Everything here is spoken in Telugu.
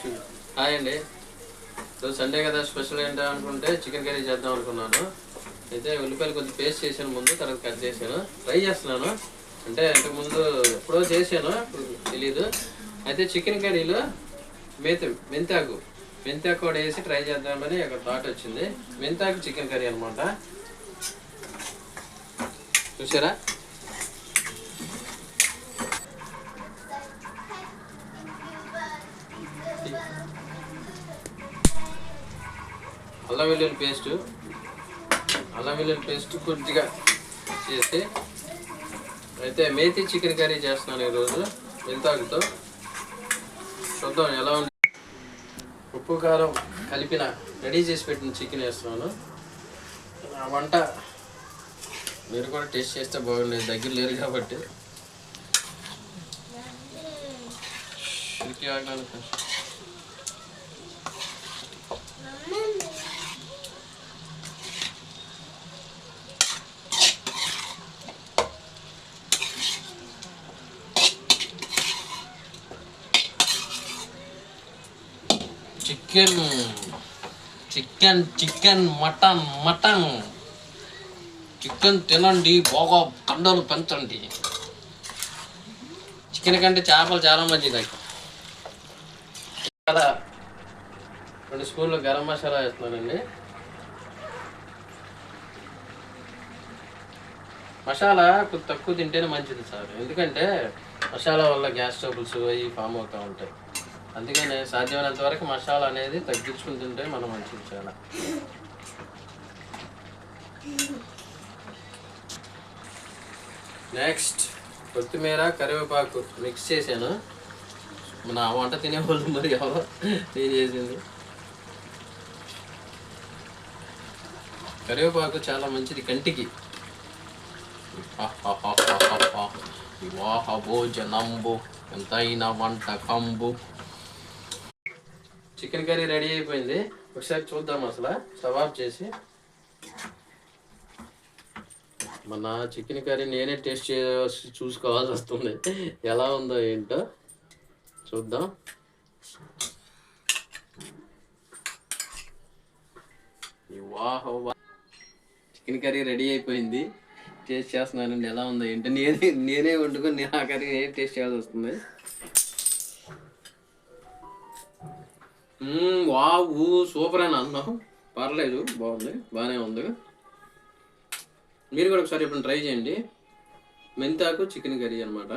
హాయ్ అండి. సో సండే కదా స్పెషల్ ఏంటో అనుకుంటే చికెన్ కర్రీ చేద్దాం అనుకున్నాను. అయితే ఉల్లిపాయలు కొద్దిగా పేస్ట్ చేశాను ముందు తర్వాత కట్ చేశాను. ట్రై చేస్తున్నాను. అంటే ఇంతకుముందు ఎప్పుడో చేశాను ఇప్పుడు తెలీదు. అయితే చికెన్ కర్రీలో మేత మెంతాకు మెంతాకు కూడా వేసి ట్రై చేద్దామని ఒక థాట్ వచ్చింది. మెంతాకు చికెన్ కర్రీ అనమాట చూసారా? అల్లం వెల్లుల్లి పేస్ట్ అల్లం వెల్లుల్లి పేస్ట్ కొద్దిగా చేసి అయితే మేతి చికెన్ కర్రీ చేస్తున్నాను ఈరోజు. మెంతాకుతో చూద్దాం ఎలా ఉంది. ఉప్పు కారం కలిపిన రెడీ చేసి పెట్టిన చికెన్ వేస్తున్నాను. ఆ వంట మీరు కూడా టేస్ట్ చేస్తే బాగుండేది. దగ్గర లేరు కాబట్టి. ఉడికి ఆగడానికి chicken chicken chicken mutton mutton. Chicken తినండి బాగా కండలు పెంచండి. చికెన్ కంటే చేపలు చాలా మంచిది కదా రెండు స్పూన్లు గరం మసాలా వేస్తున్నానండి. మసాలా కొద్ది తక్కువ తింటేనే మంచిది సార్. ఎందుకంటే మసాలా వల్ల గ్యాస్ ట్రబుల్స్ అవి ఫామ్ అవుతూ ఉంటాయి. అందుకనే సాధ్యమైనంత వరకు మసాలా అనేది తగ్గించుకుంటుంటే మనం మంచిది చాలా. నెక్స్ట్ కొత్తిమీర కరివేపాకు మిక్స్ చేశాను. మన వంట తినేవాళ్ళు మరి ఎవరో? నేను చేసింది కరివేపాకు చాలా మంచిది కంటికి. వివాహ భోజనంబు ఎంతైనా వంటకంబు. చికెన్ కర్రీ రెడీ అయిపోయింది. ఒకసారి చూద్దాం అసలు. స్టవ్ ఆఫ్ చేసి. మన చికెన్ కర్రీ నేనే టేస్ట్ చేసి చూసుకోవాల్సి వస్తుంది. ఎలా ఉందో ఏంటో చూద్దాం. వాహ్ చికెన్ కర్రీ రెడీ అయిపోయింది. టేస్ట్ చేస్తున్నానండి. ఎలా ఉందో ఏంటో. నేనే నేనే వండుకొని నేను ఆ కర్రీ నేనే టేస్ట్ చేయాల్సి వస్తుంది. వావ్ సూపర్ అని అన్నాం పర్లేదు బాగుంది బాగానే ఉంది. మీరు కూడా ఒకసారి ఇప్పుడు ట్రై చేయండి. మెంతాకు చికెన్ కర్రీ అనమాట